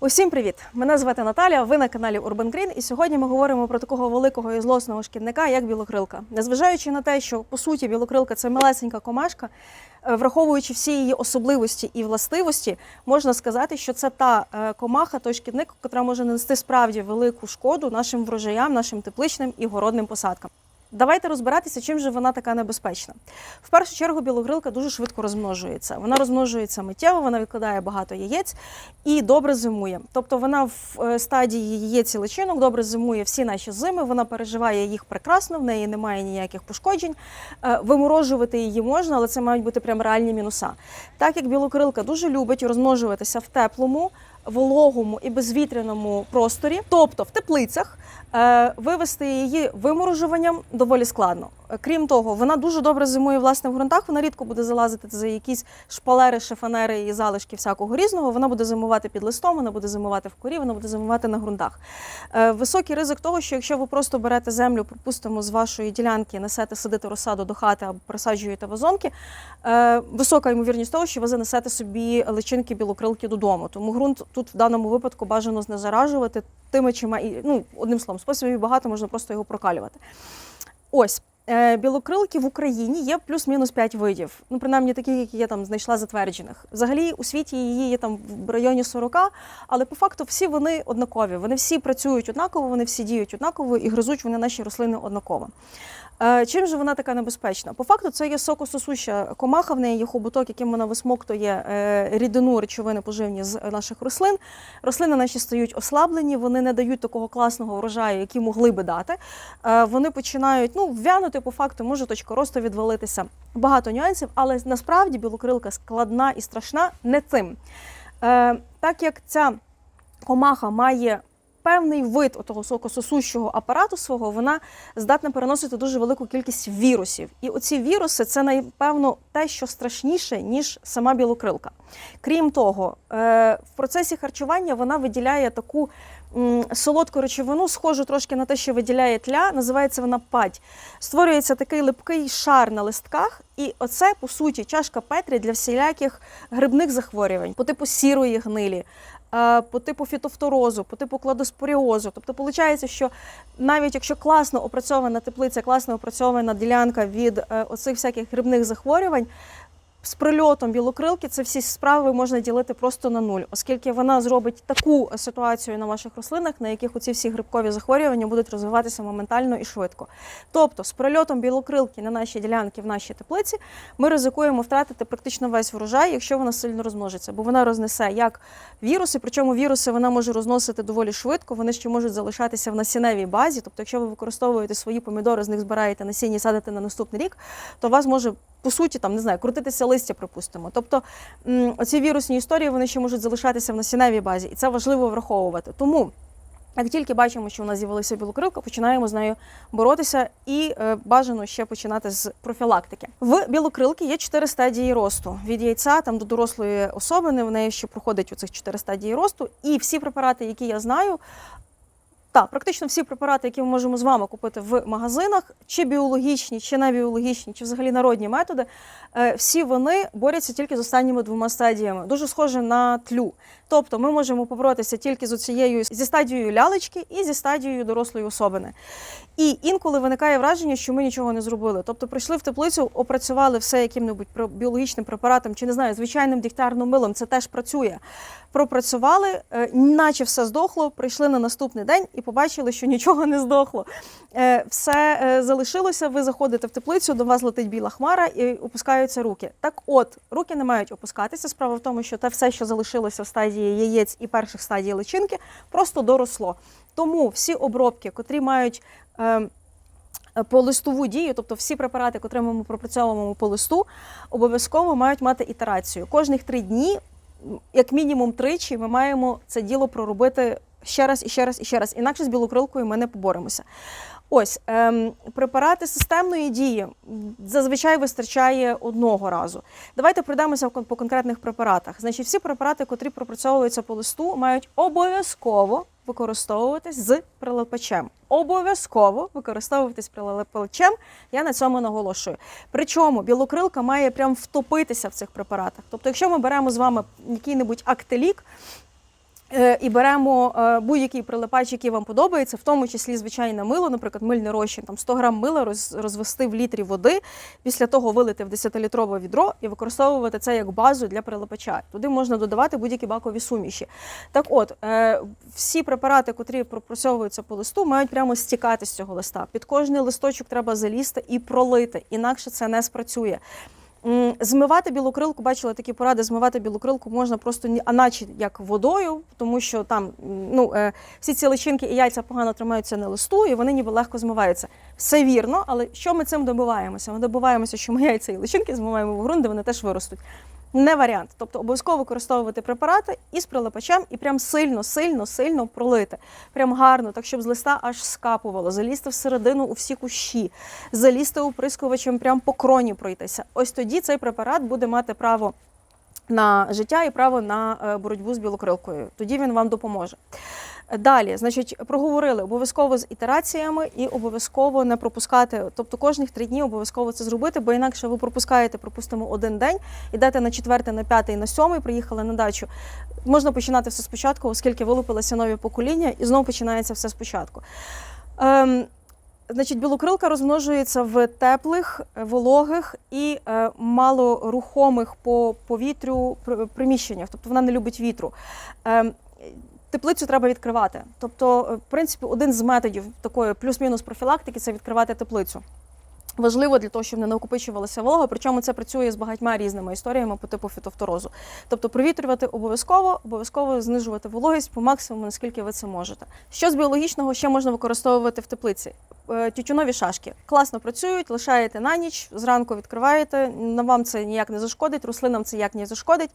Усім привіт! Мене звати Наталя. Ви на каналі Urban Green, і сьогодні ми говоримо про такого великого і злосного шкідника, як білокрилка. Незважаючи на те, що по суті білокрилка це малесенька комашка, е, враховуючи всі її особливості і властивості, можна сказати, що це та е, комаха, той шкідник, яка може нанести справді велику шкоду нашим врожаям, нашим тепличним і городним посадкам. Давайте розбиратися, чим же вона така небезпечна. В першу чергу білогрилка дуже швидко розмножується. Вона розмножується миттєво, вона відкладає багато яєць і добре зимує. Тобто вона в е, стадії яєць і личинок добре зимує всі наші зими, вона переживає їх прекрасно, в неї немає ніяких пошкоджень. Е, Виморожувати її можна, але це мають бути прям реальні мінуса. Так як білокрилка дуже любить розмножуватися в теплому, вологому і безвітряному просторі, тобто в теплицях, вивести її виморожуванням доволі складно. Е, Крім того, вона дуже добре зимує власне в ґрунтах. Вона рідко буде залазити за якісь шпалери, шифанери і залишки всякого різного. Вона буде зимувати під листом, вона буде зимувати в корі, вона буде зимувати на ґрунтах. Е, Високий ризик того, що якщо ви просто берете землю, припустимо, з вашої ділянки, несете садити розсаду до хати або присаджуєте вазонки, е, висока ймовірність того, що ви занесете собі личинки білокрилки додому. Тому ґрунт тут в даному випадку бажано знезаражувати тими, чима і ну одним словом, способів багато можна просто його прокалювати. Ось. е, Білокрилки в Україні є плюс-мінус 5 видів. Ну, принаймні такі, які я там знайшла затверджених. Взагалі у світі її є там в районі 40, але по факту всі вони однакові. Вони всі працюють однаково, вони всі діють однаково і гризуть вони наші рослини однаково. Е, Чим же вона така небезпечна? По факту це є сокососуща комаха, в неї є хоботок, яким вона висмоктує е, рідину речовини поживні з наших рослин. Рослини наші стають ослаблені, вони не дають такого класного врожаю, який могли би дати. Е, Вони починають ну, в'янути по факту, може точка росту відвалитися. Багато нюансів, але насправді білокрилка складна і страшна не цим. Так як ця комаха має певний вид того сокососущого апарату свого, вона здатна переносити дуже велику кількість вірусів. І оці віруси це напевно те, що страшніше, ніж сама білокрилка. Крім того, е, в процесі харчування вона виділяє таку солодку речовину, схожу трошки на те, що виділяє тля, називається вона падь. Створюється такий липкий шар на листках, і оце, по суті, чашка Петрі для всіляких грибних захворювань, по типу сірої гнилі, по типу фітофторозу, по типу кладоспоріозу. Тобто, виходить, що навіть якщо класно опрацьована теплиця, класно опрацьована ділянка від е, оцих всяких грибних захворювань. З прильотом білокрилки це всі справи можна ділити просто на нуль, оскільки вона зробить таку ситуацію на ваших рослинах, на яких оці всі грибкові захворювання будуть розвиватися моментально і швидко. Тобто, з прильотом білокрилки на наші ділянки в нашій теплиці ми ризикуємо втратити практично весь врожай, якщо вона сильно розмножиться, бо вона рознесе як віруси, причому віруси вона може розносити доволі швидко. Вони ще можуть залишатися в насінневій базі. Тобто, якщо ви використовуєте свої помідори, з них збираєте насіння і садите на наступний рік, то вас може по суті там не знаю, крутитися листя, припустимо. Тобто м, оці вірусні історії вони ще можуть залишатися в насінневій базі, і це важливо враховувати. Тому. Як тільки бачимо, що у нас з'явилася білокрилка, починаємо з нею боротися і е, бажано ще починати з профілактики. В білокрилки є чотири стадії росту від яйця там до дорослої особини. В неї ще проходить оцих чотири стадії росту. І всі препарати, які я знаю, так, практично всі препарати, які ми можемо з вами купити в магазинах, чи біологічні, чи не біологічні, чи взагалі народні методи, е, всі вони борються тільки з останніми двома стадіями. Дуже схоже на тлю. Тобто ми можемо поборотися тільки з цією зі стадією лялечки і зі стадією дорослої особини. І інколи виникає враження, що ми нічого не зробили. Тобто прийшли в теплицю, опрацювали все яким-небудь біологічним препаратом, чи не знаю, звичайним дігтярним милом, це теж працює. Пропрацювали, е, наче все здохло, прийшли на наступний день і побачили, що нічого не здохло. Е, Все е, залишилося. Ви заходите в теплицю, до вас летить біла хмара і опускаються руки. Так, от руки не мають опускатися. Справа в тому, що те все, що залишилося в стадії яєць і перших стадій личинки, просто доросло. Тому всі обробки, котрі мають. Е, по листову дію, тобто всі препарати, котрі ми пропрацьовуємо по листу, обов'язково мають мати ітерацію. Кожних три дні, як мінімум тричі, ми маємо це діло проробити ще раз і ще раз і ще раз. Інакше з білокрилкою ми не поборемося. Ось ем, препарати системної дії зазвичай вистачає одного разу. Давайте пройдемося по конкретних препаратах. Значить, всі препарати, котрі пропрацьовуються по листу, мають обов'язково використовуватись з прилипачем. Обов'язково використовуватись прилипачем. Я на цьому наголошую. Причому білокрилка має прям втопитися в цих препаратах. Тобто, якщо ми беремо з вами який-небудь актелік, І беремо е, будь-який прилипач, який вам подобається, в тому числі звичайне мило, наприклад, мильний розчин, там 100 грам мила розвести в літрі води, після того вилити в 10-літрове відро і використовувати це як базу для прилипача. Туди можна додавати будь-які бакові суміші. Так от, е, всі препарати, котрі пропрацьовуються по листу, мають прямо стікати з цього листа. Під кожний листочок треба залізти і пролити, інакше це не спрацює. Змивати білокрилку, бачила такі поради, змивати білокрилку можна просто а наче як водою, тому що там ну, е, всі ці личинки і яйця погано тримаються на листу, і вони ніби легко змиваються. Все вірно, але що ми цим добиваємося? Ми добиваємося, що ми яйця і личинки змиваємо в ґрунт, де вони теж виростуть. Не варіант. Тобто обов'язково використовувати препарати із прилипачем і прям сильно, сильно, сильно пролити. Прям гарно, так щоб з листа аж скапувало, залізти всередину у всі кущі, залізти оприскувачем прям по кроні пройтися. Ось тоді цей препарат буде мати право на життя і право на е, боротьбу з білокрилкою. Тоді він вам допоможе. Далі, значить, проговорили обов'язково з ітераціями і обов'язково не пропускати. Тобто кожних три дні обов'язково це зробити, бо інакше ви пропускаєте, припустимо, один день, ідете на четвертий, на п'ятий, на сьомий, приїхали на дачу. Можна починати все спочатку, оскільки вилупилися нові покоління, і знову починається все спочатку. Ем, Значить, білокрилка розмножується в теплих, е, вологих і е, малорухомих по повітрю приміщеннях, тобто вона не любить вітру. Ем, Теплицю треба відкривати. Тобто, е, в принципі, один з методів такої плюс-мінус профілактики це відкривати теплицю. Важливо для того, щоб не накопичувалася волога, причому це працює з багатьма різними історіями по типу фітофторозу. Тобто провітрювати обов'язково, обов'язково знижувати вологість по максимуму, наскільки ви це можете. Що з біологічного ще можна використовувати в теплиці? Е, Тютюнові шашки класно працюють, лишаєте на ніч, зранку відкриваєте. Вам це ніяк не зашкодить, рослинам це ніяк не зашкодить.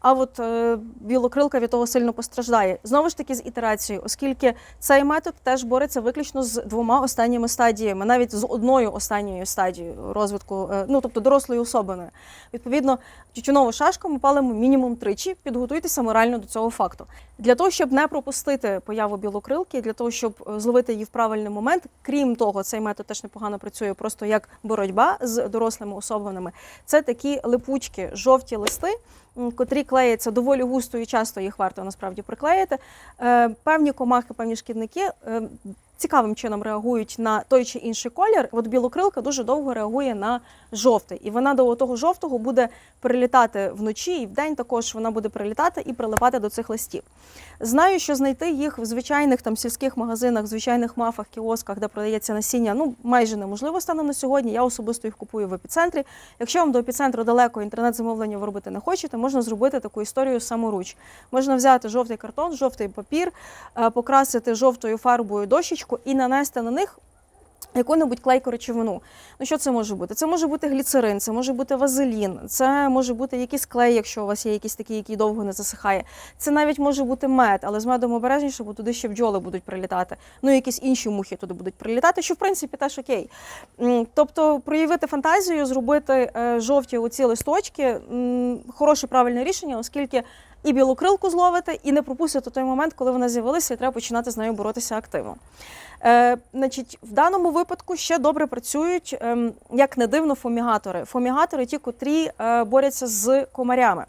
А от е, білокрилка від того сильно постраждає. Знову ж таки з ітерацією, оскільки цей метод теж бореться виключно з двома останніми стадіями, навіть з одною останньою стадією розвитку, е, ну тобто дорослою особиною. Відповідно, тютюнову шашку ми палимо мінімум тричі. Підготуйтеся морально до цього факту. Для того, щоб не пропустити появу білокрилки, для того, щоб зловити її в правильний момент, крім того, цей метод теж непогано працює просто як боротьба з дорослими особинами. Це такі липучки, жовті листи. Котрі клеяться доволі густо і часто їх варто насправді приклеїти. Е, Певні комахи, певні шкідники е, цікавим чином реагують на той чи інший колір. От білокрилка дуже довго реагує на жовтий, і вона до того жовтого буде прилітати вночі, і вдень також вона буде прилітати і прилипати до цих листів. Знаю, що знайти їх в звичайних там сільських магазинах, звичайних мафах, кіосках, де продається насіння, ну майже неможливо станом на сьогодні. Я особисто їх купую в епіцентрі. Якщо вам до епіцентру далеко інтернет-замовлення ви робити не хочете, можна зробити таку історію саморуч. Можна взяти жовтий картон, жовтий папір, е, покрасити жовтою фарбою дощечку і нанести на них. Яку-небудь клейку речовину. Ну що це може бути? Це може бути гліцерин, це може бути вазелін, це може бути якийсь клей, якщо у вас є якийсь такий, який довго не засихає. Це навіть може бути мед, але з медом обережніше, бо туди ще бджоли будуть прилітати. Ну якісь інші мухи туди будуть прилітати, що в принципі теж окей. Тобто проявити фантазію, зробити е, жовті оці листочки хороше правильне рішення, оскільки і білокрилку зловити, і не пропустити той момент, коли вона з'явилася, і треба починати з нею боротися активно. Е, значить, в даному випадку ще добре працюють, ем, як не дивно, фумігатори. Фумігатори ті, котрі е, борються з комарями.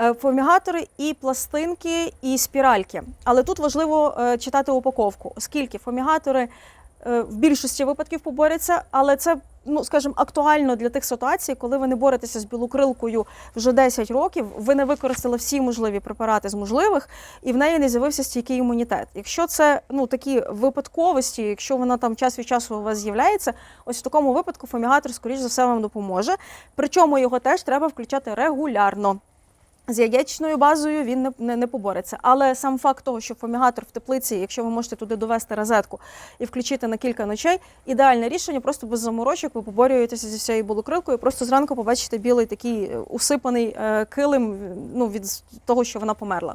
Е, Фумігатори і пластинки, і спіральки. Але тут важливо е, читати упаковку, оскільки фумігатори е, в більшості випадків поборються, але це, ну скажімо, актуально для тих ситуацій, коли ви не боретеся з білокрилкою вже 10 років, ви не використали всі можливі препарати з можливих, і в неї не з'явився стійкий імунітет. Якщо це ну такі випадковості, якщо вона там час від часу у вас з'являється, ось в такому випадку фумігатор, скоріш за все, вам допоможе. Причому його теж треба включати регулярно. З яєчною базою він не, не, не побореться. Але сам факт того, що фумігатор в теплиці, якщо ви можете туди довести розетку і включити на кілька ночей, ідеальне рішення, просто без заморочок ви поборюєтеся зі всією білокрилкою, просто зранку побачите білий такий е, усипаний е, килим ну, від того, що вона померла.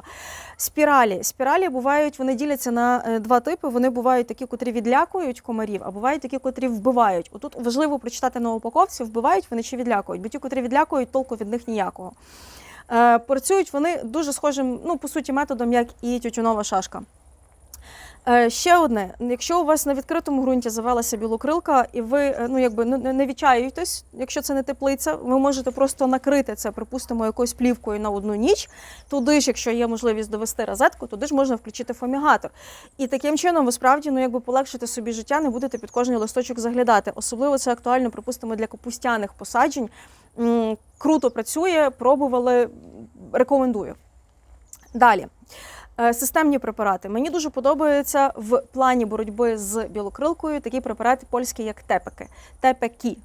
Спіралі. Спіралі бувають, вони діляться на е, два типи. Вони бувають такі, котрі відлякують комарів, а бувають такі, котрі вбивають. Отут важливо прочитати на упаковці, вбивають вони чи відлякують, бо ті, котрі відлякують, толку від них ніякого. Е, Працюють вони дуже схожим, ну по суті, методом, як і тютюнова шашка. Е, ще одне: якщо у вас на відкритому ґрунті завелася білокрилка, і ви е, ну якби не- відчаюєтесь, якщо це не теплиця, ви можете просто накрити це, припустимо, якоюсь плівкою на одну ніч. Туди ж, якщо є можливість довести розетку, туди ж можна включити фумігатор. І таким чином ви справді ну якби полегшите собі життя, не будете під кожний листочок заглядати. Особливо це актуально, припустимо, для капустяних посаджень. Круто працює, пробували, рекомендую. Далі. Е, Системні препарати. Мені дуже подобаються в плані боротьби з білокрилкою такі препарати польські, як тепеки. Тепекі.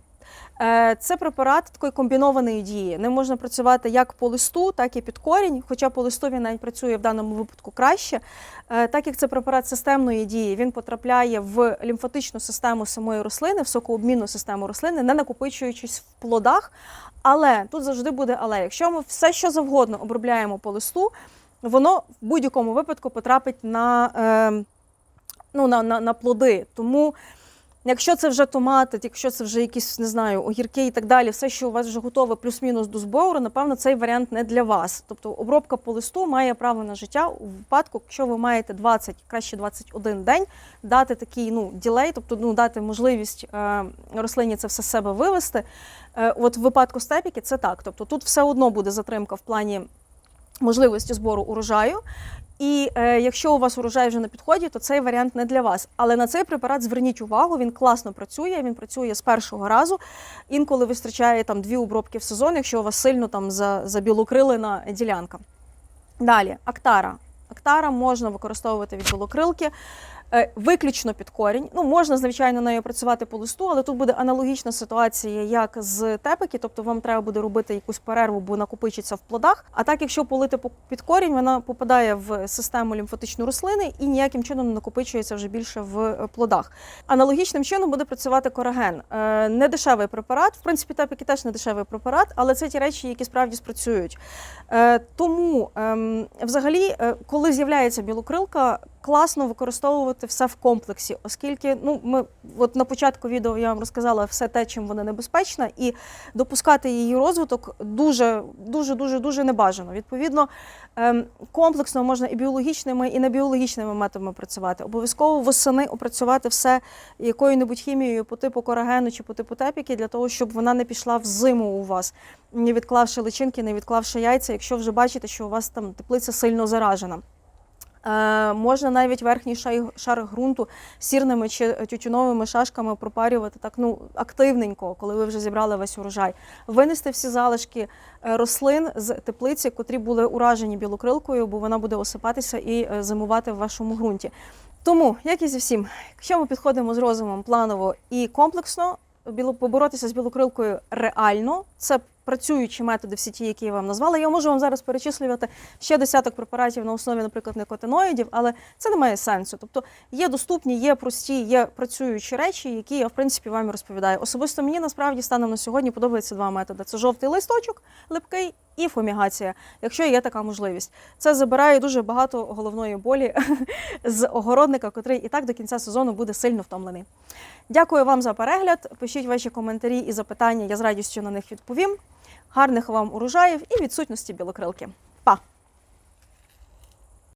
Е, Це препарат такої комбінованої дії. Ним можна працювати як по листу, так і під корінь. Хоча по листу він навіть працює в даному випадку краще. Е, Так як це препарат системної дії, він потрапляє в лімфатичну систему самої рослини, в сокообмінну систему рослини, не накопичуючись в плодах. Але тут завжди буде але. Якщо ми все, що завгодно обробляємо по листу, воно в будь-якому випадку потрапить на, е, ну, на, на, на плоди. Тому, якщо це вже томати, якщо це вже якісь, не знаю, огірки і так далі, все, що у вас вже готове плюс-мінус до збору, напевно, цей варіант не для вас. Тобто обробка по листу має право на життя у випадку, якщо ви маєте 20, краще 21 день, дати такий ну, ділей, тобто ну, дати можливість е, рослині це все з себе вивести. Е, от в випадку степіки це так. Тобто тут все одно буде затримка в плані можливості збору урожаю. І е, якщо у вас урожай вже на підході, то цей варіант не для вас. Але на цей препарат зверніть увагу, він класно працює, він працює з першого разу. Інколи вистачає там дві обробки в сезон, якщо у вас сильно там за, забілокрилена ділянка. Далі, актара. Актара можна використовувати від білокрилки. Е, Виключно під корінь. Ну, можна, звичайно, нею працювати по листу, але тут буде аналогічна ситуація, як з тепики, тобто вам треба буде робити якусь перерву, бо накопичиться в плодах. А так, якщо полити по- під корінь, вона попадає в систему лімфатичної рослини і ніяким чином не накопичується вже більше в е, плодах. Аналогічним чином буде працювати кораген. Е, Не дешевий препарат. В принципі, тепики теж не дешевий препарат, але це ті речі, які справді спрацюють. Тому ем, взагалі, коли з'являється білокрилка, класно використовувати все в комплексі, оскільки ну ми от на початку відео я вам розказала все те, чим вона небезпечна, і допускати її розвиток дуже дуже дуже дуже небажано. Відповідно, ем, комплексно можна і біологічними, і небіологічними методами працювати. Обов'язково восени опрацювати все якою-небудь хімією по типу корагену чи по типу тепіки, для того, щоб вона не пішла в зиму у вас, не відклавши личинки, не відклавши яйця, якщо вже бачите, що у вас там теплиця сильно заражена. Е, можна навіть верхній шар ґрунту сірними чи тютюновими шашками пропарювати так ну активненько, коли ви вже зібрали весь урожай. Винести всі залишки е, рослин з теплиці, котрі були уражені білокрилкою, бо вона буде осипатися і е, зимувати в вашому ґрунті. Тому, як і зі всім, якщо ми підходимо з розумом планово і комплексно, поборотися з білокрилкою реально, це працюючі методи, всі ті, які я вам назвала. Я можу вам зараз перечислювати ще десяток препаратів на основі, наприклад, никотиноїдів, але це не має сенсу. Тобто є доступні, є прості, є працюючі речі, які я в принципі вам розповідаю. Особисто мені насправді станом на сьогодні подобаються два методи: це жовтий листочок, липкий і фумігація, якщо є така можливість. Це забирає дуже багато головної болі з огородника, котрий і так до кінця сезону буде сильно втомлений. Дякую вам за перегляд. Пишіть ваші коментарі і запитання, я з радістю на них відповім. Гарних вам урожаїв і відсутності білокрилки. Па!